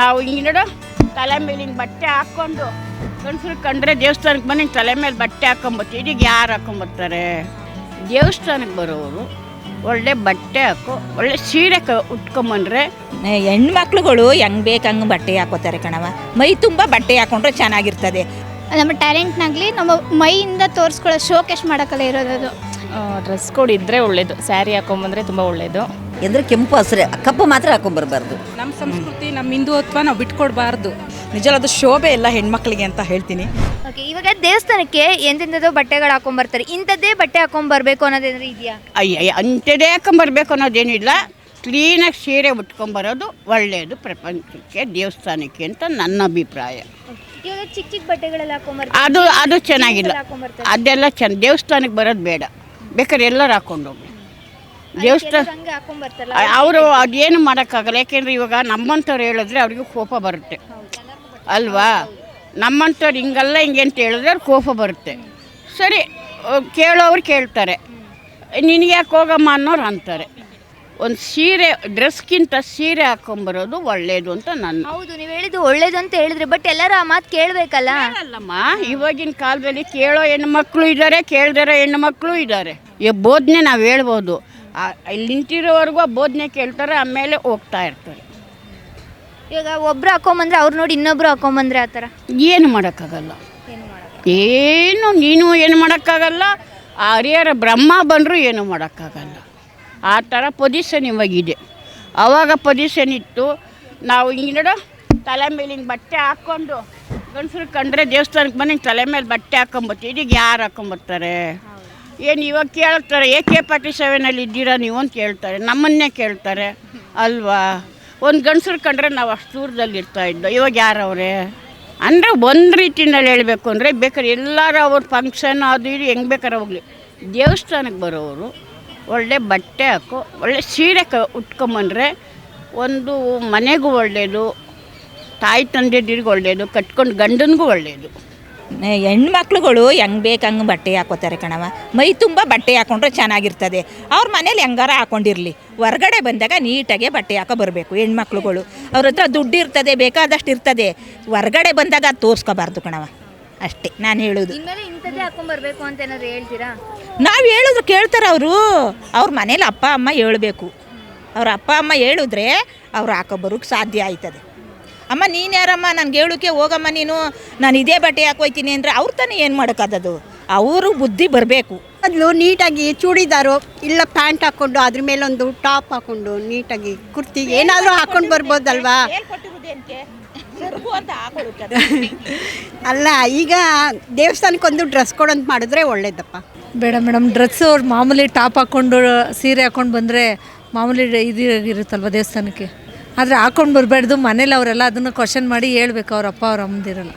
ನಾವು ಹಿಂಗೆ ತಲೆ ಮೇಲೆ ಹಿಂಗೆ ಬಟ್ಟೆ ಹಾಕ್ಕೊಂಡು ಗಂಡಸ್ರು ಕಂಡ್ರೆ ದೇವಸ್ಥಾನಕ್ಕೆ ಬಂದು ಹಿಂಗೆ ತಲೆ ಮೇಲೆ ಬಟ್ಟೆ ಹಾಕೊಂಬರ್ತೀವಿ. ಇದೀಗ ಯಾರು ಹಾಕೊಂಬರ್ತಾರೆ? ದೇವಸ್ಥಾನಕ್ಕೆ ಬರೋರು ಒಳ್ಳೆ ಬಟ್ಟೆ ಹಾಕು ಒಳ್ಳೆ ಸೀರೆ ಕ ಉಟ್ಕೊಂಬಂದ್ರೆ ಹೆಣ್ಮಕ್ಳುಗಳು ಹೆಂಗ್ ಬೇಕು ಹಂಗೆ ಬಟ್ಟೆ ಹಾಕೋತಾರೆ ಕಣವ ಮೈ ತುಂಬ ಬಟ್ಟೆ ಹಾಕೊಂಡ್ರೆ ಚೆನ್ನಾಗಿರ್ತದೆ. ನಮ್ಮ ಟ್ಯಾಲೆಂಟ್ನಾಗಲಿ ನಮ್ಮ ಮೈಯಿಂದ ತೋರಿಸ್ಕೊಳ್ಳೋ ಶೋಕೇಶ್ ಮಾಡೋಕ್ಕಲ್ಲ ಇರೋದು ಅದು. ಡ್ರೆಸ್ ಕೋಡ್ ಇದ್ದರೆ ಒಳ್ಳೇದು. ಸ್ಯಾರಿ ಹಾಕೊಂಬಂದ್ರೆ ತುಂಬ ಒಳ್ಳೇದು. ಅಂದರೆ ಕೆಂಪು ಹಸಿರೆ ಕಪ್ಪು ಮಾತ್ರ ಹಾಕೊಂಡ್ಬರ್ಬಾರ್ದು ನಮ್ಮ ಸಂಸ್ಕೃತಿ ನಮ್ಮ ಹಿಂದೂತ್ವ ನಾವು ಬಿಟ್ಕೊಡ್ಬಾರ್ದು. ಅದು ಶೋಭೆ ಎಲ್ಲ ಹೆಣ್ಮಕ್ಳಿಗೆ ಅಂತ ಹೇಳ್ತೀನಿ. ಓಕೆ ಇವಾಗ ದೇವಸ್ಥಾನಕ್ಕೆ ಎಂತೆಂಥದೋ ಬಟ್ಟೆಗಳು ಹಾಕೊಂಬರ್ತಾರೆ ಇಂಥದ್ದೇ ಬಟ್ಟೆ ಹಾಕೊಂಬರ್ಬೇಕು ಅನ್ನೋದೇನಾದ್ರು ಇದೆಯಾ? ಅಯ್ಯ ಅಂಥದ್ದೇ ಹಾಕೊಂಬರ್ಬೇಕು ಅನ್ನೋದೇನಿಲ್ಲ ಕ್ಲೀನಾಗಿ ಸೀರೆ ಉಟ್ಕೊಂಬರೋದು ಒಳ್ಳೆಯದು ಪ್ರಪಂಚಕ್ಕೆ ದೇವಸ್ಥಾನಕ್ಕೆ ಅಂತ ನನ್ನ ಅಭಿಪ್ರಾಯ. ಇವಾಗ ಚಿಕ್ಕ ಚಿಕ್ಕ ಬಟ್ಟೆಗಳೆಲ್ಲ ಅದು ಅದು ಚೆನ್ನಾಗಿಲ್ಲ. ಅದೆಲ್ಲ ಚೆನ್ನ ದೇವಸ್ಥಾನಕ್ಕೆ ಬರೋದು ಬೇಡ. ಬೇಕಾದ್ರೆ ಎಲ್ಲರೂ ಹಾಕೊಂಡು ಹೋಗ್ಲಿ ದೇವಸ್ಥಾನ ಅವರು ಅದೇನು ಮಾಡೋಕ್ಕಾಗಲ್ಲ. ಯಾಕೆಂದ್ರೆ ಇವಾಗ ನಮ್ಮಂಥವ್ರು ಹೇಳಿದ್ರೆ ಅವ್ರಿಗೆ ಕೋಪ ಬರುತ್ತೆ. ಅಲ್ವಾ? ನಮ್ಮಂಥವ್ರು ಹಿಂಗಲ್ಲ ಹಿಂಗೆ ಅಂತ ಹೇಳಿದ್ರೆ ಅವ್ರಿಗೆ ಕೋಪ ಬರುತ್ತೆ. ಸರಿ ಕೇಳೋರು ಕೇಳ್ತಾರೆ. ನಿನಗೆ ಯಾಕೆ ಹೋಗಮ್ಮ ಅನ್ನೋರು ಅಂತಾರೆ. ಒಂದು ಸೀರೆ ಡ್ರೆಸ್ಗಿಂತ ಸೀರೆ ಹಾಕೊಂಬರೋದು ಒಳ್ಳೇದು ಅಂತ ನನ್ನ ಹೌದು ನೀವು ಹೇಳಿದ್ದು ಒಳ್ಳೇದು ಅಂತ ಹೇಳಿದ್ರೆ ಬಟ್ ಎಲ್ಲರೂ ಆ ಮಾತು ಕೇಳಬೇಕಲ್ಲ? ಅಲ್ಲಮ್ಮ ಇವಾಗಿನ ಕಾಲದಲ್ಲಿ ಕೇಳೋ ಹೆಣ್ಮಕ್ಳು ಇದ್ದಾರೆ ಕೇಳ್ದಿರೋ ಮಕ್ಕಳು ಇದ್ದಾರೆ. ಈ ಬೋಧನೆ ನಾವು ಹೇಳ್ಬೋದು. ಇಲ್ಲಿ ನಿಂತಿರೋವರೆಗೂ ಬೋಧನೆ ಕೇಳ್ತಾರೆ ಆಮೇಲೆ ಹೋಗ್ತಾ ಇರ್ತಾರೆ. ಇವಾಗ ಒಬ್ರು ಹಾಕೊಂಬಂದ್ರೆ ಅವ್ರು ನೋಡಿ ಇನ್ನೊಬ್ರು ಹಾಕೊಂಬಂದ್ರೆ ಆ ಥರ? ಏನು ಮಾಡೋಕ್ಕಾಗಲ್ಲ. ಏನು ನೀನು ಏನು ಮಾಡೋಕ್ಕಾಗಲ್ಲ ಆ ಹರಿಹರ ಬ್ರಹ್ಮ ಬಂದರೂ ಏನು ಮಾಡೋಕ್ಕಾಗಲ್ಲ. ಆ ಥರ ಪೊಸಿಷನ್ ಇವಾಗಿದೆ. ಆವಾಗ ಪೊಸಿಷನ್ ಇತ್ತು. ನಾವು ಹಿಂಗೆ ನೋಡು ತಲೆ ಮೇಲೆ ಹಿಂಗೆ ಬಟ್ಟೆ ಹಾಕ್ಕೊಂಡು ಗಂಡಸ್ರು ಕಂಡ್ರೆ ದೇವಸ್ಥಾನಕ್ಕೆ ಬಂದು ಹಿಂಗೆ ತಲೆ ಮೇಲೆ ಬಟ್ಟೆ ಹಾಕೊಂಬತ್ತೀವಿ. ಇದೀಗ ಯಾರು ಹಾಕೊಂಬರ್ತಾರೆ ಏನು ಇವಾಗ ಕೇಳ್ತಾರೆ ಎ ಕೆ ಫಾರ್ಟಿ ಸೆವೆನಲ್ಲಿ ಇದ್ದೀರಾ ನೀವು ಅಂತ ಕೇಳ್ತಾರೆ ನಮ್ಮನ್ನೇ ಕೇಳ್ತಾರೆ. ಅಲ್ವಾ? ಒಂದು ಗಂಡಸ್ರು ಕಂಡ್ರೆ ನಾವು ಅಷ್ಟು ದೂರದಲ್ಲಿ ಇರ್ತಾ ಇದ್ದೋ, ಇವಾಗ ಯಾರವರೇ? ಅಂದರೆ ಒಂದು ರೀತಿಯಲ್ಲಿ ಹೇಳಬೇಕು ಅಂದರೆ ಬೇಕಾದ್ರೆ ಎಲ್ಲರೂ ಅವ್ರ ಫಂಕ್ಷನ್ ಅದು ಇದು ಹೆಂಗೆ ಬೇಕಾದ್ರೆ ಹೋಗಲಿ. ದೇವಸ್ಥಾನಕ್ಕೆ ಬರೋರು ಒಳ್ಳೆ ಬಟ್ಟೆ ಹಾಕು, ಒಳ್ಳೆ ಸೀರೆ ಕ, ಉಟ್ಕೊಂಬಂದ್ರೆ ಒಂದು ಮನೆಗೂ ಒಳ್ಳೆಯದು ತಾಯಿ ತಂದೆದಿರಿಗೆ ಒಳ್ಳೆಯದು ಕಟ್ಕೊಂಡು ಗಂಡನಿಗೂ ಒಳ್ಳೆಯದು ಹೆಣ್ಮಕ್ಳುಗಳು ಹೆಂಗ್ ಬೇಕು ಹಂಗೆ ಬಟ್ಟೆ ಹಾಕೋತಾರೆ ಕಣವ ಮೈ ತುಂಬ ಬಟ್ಟೆ ಹಾಕೊಂಡ್ರೆ ಚೆನ್ನಾಗಿರ್ತದೆ. ಅವ್ರ ಮನೇಲಿ ಹೆಂಗಾರ ಹಾಕೊಂಡಿರಲಿ. ಹೊರ್ಗಡೆ ಬಂದಾಗ ನೀಟಾಗೆ ಬಟ್ಟೆ ಹಾಕೋ ಬರಬೇಕು ಹೆಣ್ಮಕ್ಳುಗಳು. ಅವ್ರ ಹತ್ರ ದುಡ್ಡು ಇರ್ತದೆ ಬೇಕಾದಷ್ಟು ಇರ್ತದೆ. ಹೊರ್ಗಡೆ ಬಂದಾಗ ಅದು ತೋರಿಸ್ಕೋಬಾರ್ದು ಕಣವ ಅಷ್ಟೇ ನಾನು ಹೇಳೋದು. ಅಂತ ಏನಾದ್ರು ಹೇಳ್ತೀರಾ? ನಾವು ಹೇಳಿದ್ರು ಕೇಳ್ತಾರೆ ಅವರು. ಅವ್ರ ಮನೇಲಿ ಅಪ್ಪ ಅಮ್ಮ ಹೇಳಬೇಕು. ಅವ್ರ ಅಪ್ಪ ಅಮ್ಮ ಹೇಳಿದ್ರೆ ಅವ್ರು ಹಾಕೊಬರೋಕ್ಕೆ ಸಾಧ್ಯ ಆಯ್ತದೆ. ಅಮ್ಮ ನೀನು ಯಾರಮ್ಮ? ನನಗೆ ಹೇಳೋಕೆ ಹೋಗಮ್ಮ ನೀನು. ನಾನು ಇದೇ ಬಟ್ಟೆ ಹಾಕೋಯ್ತೀನಿ ಅಂದರೆ ಅವ್ರು ತಾನೇ ಏನು ಮಾಡೋಕ್ಕಾದದು ಅವರು ಬುದ್ಧಿ ಬರಬೇಕು. ಮೊದಲು ನೀಟಾಗಿ ಚೂಡಿದಾರು ಇಲ್ಲ ಪ್ಯಾಂಟ್ ಹಾಕ್ಕೊಂಡು ಅದ್ರ ಮೇಲೆ ಒಂದು ಟಾಪ್ ಹಾಕ್ಕೊಂಡು ನೀಟಾಗಿ ಕುರ್ತಿ ಏನಾದರೂ ಹಾಕ್ಕೊಂಡು ಬರ್ಬೋದಲ್ವಾ? ಅಲ್ಲ ಈಗ ದೇವಸ್ಥಾನಕ್ಕೊಂದು ಡ್ರೆಸ್ ಕೊಡೋಂತ ಅಂತ ಮಾಡಿದ್ರೆ ಒಳ್ಳೇದಪ್ಪ. ಬೇಡ ಮೇಡಮ್ ಡ್ರೆಸ್ಸು ಅವ್ರು ಮಾಮೂಲಿ ಟಾಪ್ ಹಾಕ್ಕೊಂಡು ಸೀರೆ ಹಾಕ್ಕೊಂಡು ಬಂದರೆ ಮಾಮೂಲಿ ಇದು ಇರುತ್ತಲ್ವ ದೇವಸ್ಥಾನಕ್ಕೆ? ಆದರೆ ಹಾಕೊಂಡು ಬರಬಾರ್ದು, ಮನೇಲಿ ಅವರೆಲ್ಲ ಅದನ್ನು ಕ್ವಶನ್ ಮಾಡಿ ಹೇಳ್ಬೇಕು, ಅವ್ರ ಅಪ್ಪ, ಅವ್ರ ಅಮ್ಮದಿರಲ್ಲ.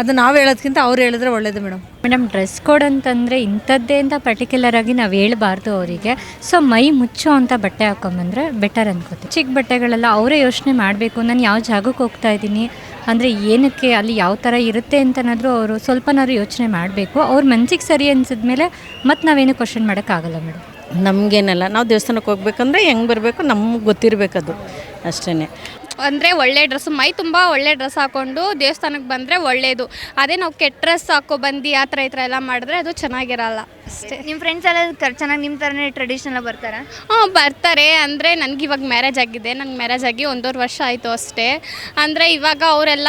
ಅದು ನಾವು ಹೇಳೋದಕ್ಕಿಂತ ಅವ್ರು ಹೇಳಿದ್ರೆ ಒಳ್ಳೇದು ಮೇಡಮ್ ಮೇಡಮ್ ಡ್ರೆಸ್ ಕೋಡ್ ಅಂತಂದರೆ ಇಂಥದ್ದೇ ಅಂತ ಪರ್ಟಿಕ್ಯುಲರ್ ಆಗಿ ನಾವು ಹೇಳಬಾರ್ದು ಅವರಿಗೆ. ಸೊ ಮೈ ಮುಚ್ಚೋ ಅಂತ ಬಟ್ಟೆ ಹಾಕೊಂಬಂದ್ರೆ ಬೆಟರ್ ಅನ್ಕೋತೀವಿ. ಚಿಕ್ಕ ಬಟ್ಟೆಗಳೆಲ್ಲ ಅವರೇ ಯೋಚನೆ ಮಾಡಬೇಕು, ನಾನು ಯಾವ ಜಾಗಕ್ಕೆ ಹೋಗ್ತಾ ಇದ್ದೀನಿ, ಅಂದರೆ ಏನಕ್ಕೆ, ಅಲ್ಲಿ ಯಾವ ಥರ ಇರುತ್ತೆ ಅಂತನಾದರೂ ಅವರು ಸ್ವಲ್ಪನಾದ್ರು ಯೋಚನೆ ಮಾಡಬೇಕು. ಅವ್ರ ಮನ್ಸಿಗೆ ಸರಿ ಅನ್ಸಿದ್ಮೇಲೆ ಮತ್ತೆ ನಾವೇನು ಕ್ವಶನ್ ಮಾಡೋಕ್ಕಾಗಲ್ಲ ಮೇಡಮ್ ನಮಗೇನಲ್ಲ. ನಾವು ದೇವಸ್ಥಾನಕ್ಕೆ ಹೋಗ್ಬೇಕಂದ್ರೆ ಹೆಂಗೆ ಬರಬೇಕು ನಮ್ಗೆ ಗೊತ್ತಿರಬೇಕದು. ಅಷ್ಟೇ ಅಂದರೆ ಒಳ್ಳೆ ಡ್ರೆಸ್ ಮೈ ತುಂಬ ಒಳ್ಳೆ ಡ್ರೆಸ್ ಹಾಕ್ಕೊಂಡು ದೇವಸ್ಥಾನಕ್ಕೆ ಬಂದರೆ ಒಳ್ಳೆಯದು ಅದೇ ನಾವು ಕೆಟ್ಟ ಡ್ರೆಸ್ ಹಾಕೋ ಬಂದು ಆ ಥರ ಈ ಥರ ಎಲ್ಲ ಮಾಡಿದ್ರೆ ಅದು ಚೆನ್ನಾಗಿರಲ್ಲ. ಅಷ್ಟೇ. ನಿಮ್ಮ ಫ್ರೆಂಡ್ಸ್ ಎಲ್ಲ ಚೆನ್ನಾಗಿ ನಿಮ್ಮ ಥರನೇ ಟ್ರೆಡಿಷನಲ್ ಬರ್ತಾರೆ? ಹಾಂ ಬರ್ತಾರೆ. ಅಂದರೆ ನನಗೆ ಇವಾಗ ಮ್ಯಾರೇಜ್ ಆಗಿದೆ. ನನಗೆ ಮ್ಯಾರೇಜ್ ಆಗಿ ಒಂದೂವರೆ ವರ್ಷ ಆಯಿತು ಅಷ್ಟೇ. ಅಂದರೆ ಇವಾಗ ಅವರೆಲ್ಲ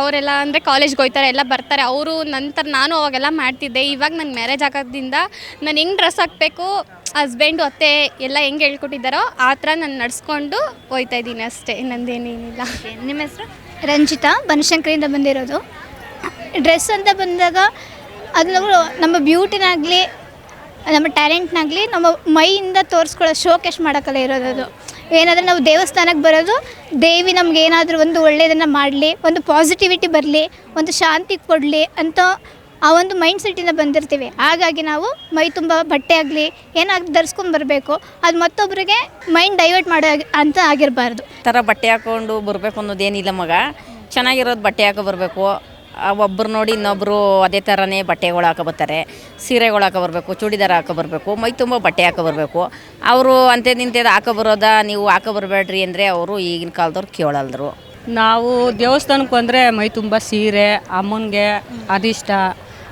ಅವರೆಲ್ಲ ಅಂದರೆ ಕಾಲೇಜ್ಗೆ ಹೋಗ್ತಾರೆ ಎಲ್ಲ ಬರ್ತಾರೆ. ಅವರು ನಂತರ ನಾನು ಅವಾಗೆಲ್ಲ ಮಾಡ್ತಿದ್ದೆ. ಇವಾಗ ನನ್ನ ಮ್ಯಾರೇಜ್ ಆಗೋದ್ರಿಂದ ನಾನು ಹೆಂಗೆ ಡ್ರೆಸ್ ಹಾಕಬೇಕು ಹಸ್ಬೆಂಡು ಅತ್ತೆ ಎಲ್ಲ ಹೆಂಗೆ ಹೇಳ್ಕೊಟ್ಟಿದ್ದಾರೋ ಆ ಥರ ನಾನು ನಡೆಸ್ಕೊಂಡು ಹೋಗ್ತಾ ಇದ್ದೀನಿ ಅಷ್ಟೇ. ನಂದೇನೇನಿಲ್ಲ ನಿಮ್ಮ ಹೆಸರು? ರಂಜಿತಾ ಬನಶಂಕರಿಯಿಂದ ಬಂದಿರೋದು. ಡ್ರೆಸ್ ಅಂತ ಬಂದಾಗ ಅದು ನಾವು ನಮ್ಮ ಬ್ಯೂಟಿನಾಗಲಿ ನಮ್ಮ ಟ್ಯಾಲೆಂಟ್ನಾಗಲಿ ನಮ್ಮ ಮೈಯಿಂದ ತೋರಿಸ್ಕೊಳ್ಳೋ ಶೋಕೇಶ್ ಮಾಡೋಕ್ಕಲ್ಲ ಇರೋದು ಅದು. ಏನಾದರೂ ನಾವು ದೇವಸ್ಥಾನಕ್ಕೆ ಬರೋದು ದೇವಿ ನಮ್ಗೆ ಏನಾದರೂ ಒಂದು ಒಳ್ಳೆಯದನ್ನು ಮಾಡಲಿ ಒಂದು ಪಾಸಿಟಿವಿಟಿ ಬರಲಿ ಒಂದು ಶಾಂತಿ ಕೊಡಲಿ ಅಂತ ಆ ಒಂದು ಮೈಂಡ್ ಸೆಟ್ಟಿಂದ ಬಂದಿರ್ತೀವಿ. ಹಾಗಾಗಿ ನಾವು ಮೈ ತುಂಬ ಬಟ್ಟೆ ಆಗಲಿ ಏನಾಗಿ ಧರಿಸ್ಕೊಂಡು ಬರಬೇಕು ಅದು ಮತ್ತೊಬ್ಬರಿಗೆ ಮೈಂಡ್ ಡೈವರ್ಟ್ ಮಾಡೋ ಅಂತ ಆಗಿರಬಾರ್ದು. ಥರ ಬಟ್ಟೆ ಹಾಕ್ಕೊಂಡು ಬರಬೇಕು ಅನ್ನೋದೇನಿಲ್ಲ ಮಗ. ಚೆನ್ನಾಗಿರೋದು ಬಟ್ಟೆ ಹಾಕೋ ಬರಬೇಕು. ಒಬ್ಬರು ನೋಡಿ ಇನ್ನೊಬ್ಬರು ಅದೇ ಥರನೇ ಬಟ್ಟೆಗಳು ಹಾಕೋ ಬರ್ತಾರೆ. ಸೀರೆಗಳು ಹಾಕೋ ಬರಬೇಕು ಚೂಡಿದಾರ ಹಾಕೋ ಬರಬೇಕು ಮೈ ತುಂಬ ಬಟ್ಟೆ ಹಾಕೋ ಬರಬೇಕು. ಅವರು ಅಂತೆ ಇಂಥದ್ದು ಹಾಕೋ ಬರೋದ ನೀವು ಹಾಕೋ ಬರಬೇಡ್ರಿ ಅಂದರೆ ಅವರು ಈಗಿನ ಕಾಲದವ್ರು ಕೇಳಲ್ದರು. ನಾವು ದೇವಸ್ಥಾನಕ್ಕೆ ಬಂದರೆ ಮೈ ತುಂಬ ಸೀರೆ ಅಮ್ಮನಿಗೆ ಅದಿಷ್ಟ.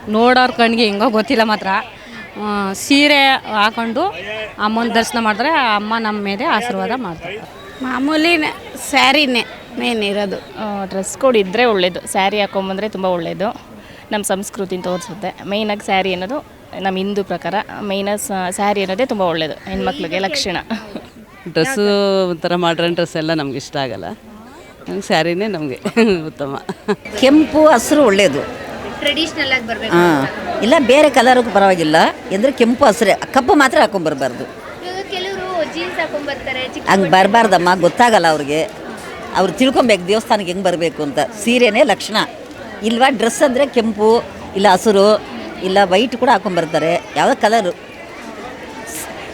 ನೋಡೋರ್ ಕಣ್ಗೆ ಹೆಂಗೋ ಗೊತ್ತಿಲ್ಲ ಮಾತ್ರ. ಸೀರೆ ಹಾಕೊಂಡು ಅಮ್ಮನ ದರ್ಶನ ಮಾಡಿದ್ರೆ ಅಮ್ಮ ನಮ್ಮ ಮೇಲೆ ಆಶೀರ್ವಾದ ಮಾಡ್ತಾರೆ. ಮಾಮೂಲಿ ಸ್ಯಾರಿನೇ ಮೇನ್ ಇರೋದು. ಡ್ರೆಸ್ ಕೋಡ್ ಇದ್ದರೆ ಒಳ್ಳೆಯದು ಸ್ಯಾರಿ ಹಾಕೊಂಬಂದರೆ ತುಂಬ ಒಳ್ಳೆಯದು ನಮ್ಮ ಸಂಸ್ಕೃತಿನ ತೋರಿಸುತ್ತೆ. ಮೇಯ್ನಾಗಿ ಸ್ಯಾರಿ ಅನ್ನೋದು ನಮ್ಮ ಹಿಂದೂ ಪ್ರಕಾರ. ಮೇಯ್ನಾಗಿ ಸ್ಯಾರಿ ಅನ್ನೋದೇ ತುಂಬ ಒಳ್ಳೆಯದು ಹೆಣ್ಮಕ್ಳಿಗೆ ಲಕ್ಷಣ. ಡ್ರೆಸ್ಸು ಒಂಥರ ಮಾಡ್ರನ್ ಡ್ರೆಸ್ ಎಲ್ಲ ನಮ್ಗೆ ಇಷ್ಟ ಆಗಲ್ಲ. ನಮ್ಗೆ ಸ್ಯಾರಿನೇ ನಮಗೆ ಉತ್ತಮ. ಕೆಂಪು ಹಸಿರು ಒಳ್ಳೆಯದು ಟ್ರೆಡಿಷ್ನಲ್ ಆಗಿ ಬರಬೇಕು ಹಾಂ. ಇಲ್ಲ ಬೇರೆ ಕಲರು ಪರವಾಗಿಲ್ಲ. ಅಂದರೆ ಕೆಂಪು ಹಸಿರೆ ಕಪ್ಪು ಮಾತ್ರ ಹಾಕೊಂಡು ಇವಾಗ ಕೆಲವರು ಜೀನ್ಸ್ ಹಾಕೊಂಡ್ ಬರ್ತಾರೆ ಚಿಕ್ಕ ಹಂಗೆ ಬರಬಾರ್ದಮ್ಮ ಗೊತ್ತಾಗಲ್ಲ ಅವ್ರಿಗೆ. ಅವ್ರು ತಿಳ್ಕೊಬೇಕು ದೇವಸ್ಥಾನಕ್ಕೆ ಹೆಂಗೆ ಬರಬೇಕು ಅಂತ. ಸೀರೆನೇ ಲಕ್ಷಣ. ಇಲ್ವಾ ಡ್ರೆಸ್ ಅಂದರೆ ಕೆಂಪು ಇಲ್ಲ ಹಸಿರು ಇಲ್ಲ ವೈಟ್ ಕೂಡ ಹಾಕೊಂಬರ್ತಾರೆ. ಯಾವ ಕಲರು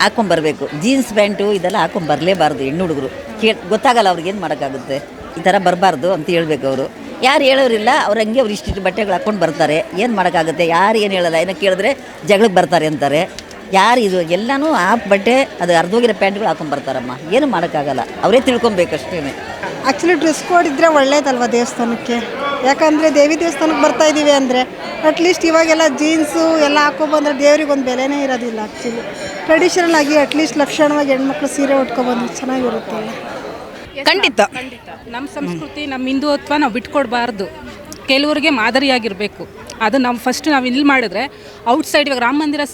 ಹಾಕೊಂಬರ್ಬೇಕು. ಜೀನ್ಸ್ ಪ್ಯಾಂಟು ಇದೆಲ್ಲ ಹಾಕೊಂಬರ್ಲೇಬಾರ್ದು ಹೆಣ್ಣು ಹುಡುಗರು. ಕೇಳಿ ಗೊತ್ತಾಗಲ್ಲ ಅವ್ರಿಗೆ ಏನು ಮಾಡೋಕ್ಕಾಗುತ್ತೆ. ಈ ಥರ ಬರಬಾರ್ದು ಅಂತ ಹೇಳ್ಬೇಕು ಅವರು. ಯಾರು ಹೇಳೋರಿಲ್ಲ, ಅವ್ರು ಹಂಗೆ ಅವ್ರು ಇಷ್ಟಿಷ್ಟು ಬಟ್ಟೆಗಳು ಹಾಕ್ಕೊಂಡು ಬರ್ತಾರೆ. ಏನು ಮಾಡೋಕ್ಕಾಗುತ್ತೆ? ಯಾರು ಏನು ಹೇಳಲ್ಲ? ಏನೋ ಕೇಳಿದ್ರೆ ಜಗಳಕ್ಕೆ ಬರ್ತಾರೆ ಅಂತಾರೆ. ಯಾರು ಇದು? ಎಲ್ಲನೂ ಆ ಬಟ್ಟೆ, ಅದು ಅರ್ಧೋಗಿರೋ ಪ್ಯಾಂಟ್ಗಳು ಹಾಕೊಂಡ್ಬರ್ತಾರಮ್ಮ ಏನು ಮಾಡೋಕ್ಕಾಗಲ್ಲ. ಅವರೇ ತಿಳ್ಕೊಬೇಕಷ್ಟೇ ಆ್ಯಕ್ಚುಲಿ ಡ್ರೆಸ್ ಕೋಡ್ ಇದ್ದರೆ ಒಳ್ಳೇದಲ್ವ ದೇವಸ್ಥಾನಕ್ಕೆ? ಯಾಕಂದರೆ ದೇವಿ ದೇವಸ್ಥಾನಕ್ಕೆ ಬರ್ತಾ ಇದ್ದೀವಿ ಅಂದರೆ ಅಟ್ಲೀಸ್ಟ್ ಇವಾಗೆಲ್ಲ ಜೀನ್ಸು ಎಲ್ಲ ಹಾಕೊಬಂದ್ರೆ ದೇವ್ರಿಗೆ ಒಂದು ಬೆಲೆನೇ ಇರೋದಿಲ್ಲ ಆ್ಯಕ್ಚುಲಿ ಟ್ರೆಡಿಷನಲ್ ಆಗಿ ಅಟ್ಲೀಸ್ಟ್ ಲಕ್ಷಣವಾಗಿ ಹೆಣ್ಮಕ್ಳು ಸೀರೆ ಉಟ್ಕೊಬಂದ್ರೆ ಚೆನ್ನಾಗಿರುತ್ತಲ್ಲ. ಖಂಡಿತ. ನಮ್ಮ ಸಂಸ್ಕೃತಿ ನಮ್ಮ ಹಿಂದುತ್ವ ನಾವು ಬಿಟ್ಕೊಡ್ಬಾರ್ದು. ಕೆಲವರಿಗೆ ಮಾದರಿಯಾಗಿರಬೇಕು. ಅದು ನಾವು ಫಸ್ಟ್ ನಾವು ಇಲ್ಲಿ ಮಾಡಿದ್ರೆ ಔಟ್ಸೈಡ್ ಇವಾಗ ರಾಮ ಮಂದಿರ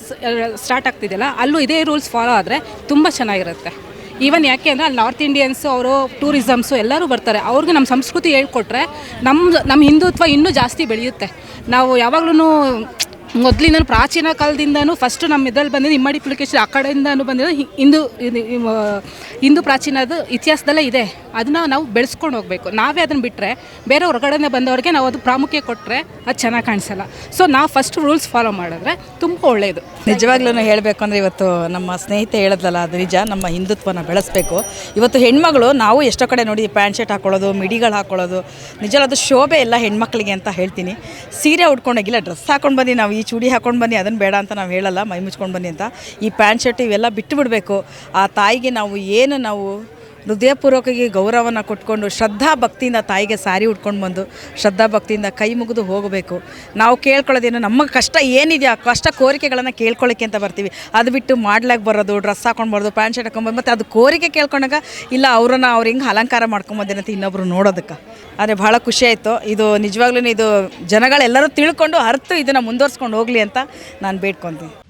ಸ್ಟಾರ್ಟ್ ಆಗ್ತಿದೆಯಲ್ಲ ಅಲ್ಲೂ ಇದೇ ರೂಲ್ಸ್ ಫಾಲೋ ಆದರೆ ತುಂಬ ಚೆನ್ನಾಗಿರುತ್ತೆ. ಈವನ್ ಯಾಕೆ ಅಂದರೆ ಅಲ್ಲಿ ನಾರ್ತ್ ಇಂಡಿಯನ್ಸು ಅವರು ಟೂರಿಸಮ್ಸು ಎಲ್ಲರೂ ಬರ್ತಾರೆ. ಅವ್ರಿಗೆ ನಮ್ಮ ಸಂಸ್ಕೃತಿ ಹೇಳ್ಕೊಟ್ರೆ ನಮ್ಮ ನಮ್ಮ ಹಿಂದುತ್ವ ಇನ್ನೂ ಜಾಸ್ತಿ ಬೆಳೆಯುತ್ತೆ. ನಾವು ಯಾವಾಗ್ಲೂ ಮೊದಲಿಂದ ಪ್ರಾಚೀನ ಕಾಲದಿಂದನೂ ಫಸ್ಟ್ ನಮ್ಮ ಇದ್ರಲ್ಲಿ ಬಂದಿದ್ದು ಇಮ್ಮಡಿ ಪುಲಿಕೇಶನ್ ಆ ಕಡೆಯಿಂದನೂ ಬಂದಿದ್ದು ಹಿಂದೂ ಹಿಂದೂ ಪ್ರಾಚೀನದ ಇತಿಹಾಸದಲ್ಲೇ ಇದೆ. ಅದನ್ನ ನಾವು ಬೆಳೆಸ್ಕೊಂಡು ಹೋಗಬೇಕು. ನಾವೇ ಅದನ್ನು ಬಿಟ್ಟರೆ ಬೇರೆ ಹೊರಗಡೆನೇ ಬಂದವ್ರಿಗೆ ನಾವು ಅದು ಪ್ರಾಮುಖ್ಯ ಕೊಟ್ಟರೆ ಅದು ಚೆನ್ನಾಗಿ ಕಾಣಿಸಲ್ಲ. ಸೊ ನಾವು ಫಸ್ಟ್ ರೂಲ್ಸ್ ಫಾಲೋ ಮಾಡಿದ್ರೆ ತುಂಬ ಒಳ್ಳೆಯದು ನಿಜವಾಗ್ಲೂ ಹೇಳಬೇಕು ಅಂದರೆ ಇವತ್ತು ನಮ್ಮ ಸ್ನೇಹಿತೆ ಹೇಳಿದ್ಲಲ್ಲ, ಅದು ನಿಜ, ನಮ್ಮ ಹಿಂದುತ್ವನ ಬೆಳೆಸಬೇಕು. ಇವತ್ತು ಹೆಣ್ಮಗಳು ನಾವು ಎಷ್ಟೋ ಕಡೆ ನೋಡಿ ಪ್ಯಾಂಟ್ ಶರ್ಟ್ ಹಾಕೊಳ್ಳೋದು, ಮಿಡಿಗಳು ಹಾಕೊಳ್ಳೋದು ನಿಜ ಅದು ಶೋಭೆ ಎಲ್ಲ ಹೆಣ್ಮಕ್ಳಿಗೆ ಅಂತ ಹೇಳ್ತೀನಿ. ಸೀರೆ ಉಟ್ಕೊಂಡೋಗಿಲ್ಲ, ಡ್ರೆಸ್ ಹಾಕೊಂಡು ಬಂದು ನಾವು ಈ ಚೂಡಿ ಹಾಕೊಂಡು ಬನ್ನಿ ಅದನ್ನು ಬೇಡ ಅಂತ ನಾವು ಹೇಳಲ್ಲ, ಮೈ ಮುಚ್ಕೊಂಡು ಬನ್ನಿ ಅಂತ. ಈ ಪ್ಯಾಂಟ್ ಶರ್ಟ್ ಇವೆಲ್ಲ ಬಿಟ್ಟು ಬಿಡಬೇಕು. ಆ ತಾಯಿಗೆ ನಾವು ಏನು ನಾವು ಹೃದಯಪೂರ್ವಕವಾಗಿ ಗೌರವನ ಕೊಟ್ಕೊಂಡು ಶ್ರದ್ಧಾ ಭಕ್ತಿಯಿಂದ ತಾಯಿಗೆ ಸಾರಿ ಉಟ್ಕೊಂಡು ಬಂದು ಶ್ರದ್ಧಾ ಭಕ್ತಿಯಿಂದ ಕೈ ಮುಗಿದು ಹೋಗಬೇಕು. ನಾವು ಕೇಳ್ಕೊಳ್ಳೋದೇನು ನಮ್ಮ ಕಷ್ಟ ಏನಿದೆಯಾ? ಕಷ್ಟ ಕೋರಿಕೆಗಳನ್ನು ಕೇಳ್ಕೊಳ್ಳೋಕ್ಕೆ ಅಂತ ಬರ್ತೀವಿ. ಅದು ಬಿಟ್ಟು ಮಾಡ್ಲಾಕ್ ಬರೋದು, ಡ್ರೆಸ್ ಹಾಕೊಂಡು ಬರೋದು, ಪ್ಯಾಂಟ್ ಶರ್ಟ್ ಹಾಕೊಂಡ್ಬಂದು ಮತ್ತು ಅದು ಕೋರಿಕೆ ಕೇಳ್ಕೊಂಡಾಗ ಇಲ್ಲ ಅವ್ರನ್ನ ಅವ್ರು ಹೆಂಗೆ ಅಲಂಕಾರ ಮಾಡ್ಕೊಂಬೋದೇನಂತ ಇನ್ನೊಬ್ರು ನೋಡೋದಕ್ಕೆ. ಆದರೆ ಭಾಳ ಖುಷಿ ಆಯಿತು. ಇದು ನಿಜವಾಗ್ಲೂ ಇದು ಜನಗಳೆಲ್ಲರೂ ತಿಳ್ಕೊಂಡು ಅರ್ತು ಇದನ್ನು ಮುಂದುವರ್ಸ್ಕೊಂಡು ಹೋಗಲಿ ಅಂತ ನಾನು ಬೇಡ್ಕೊತೀನಿ.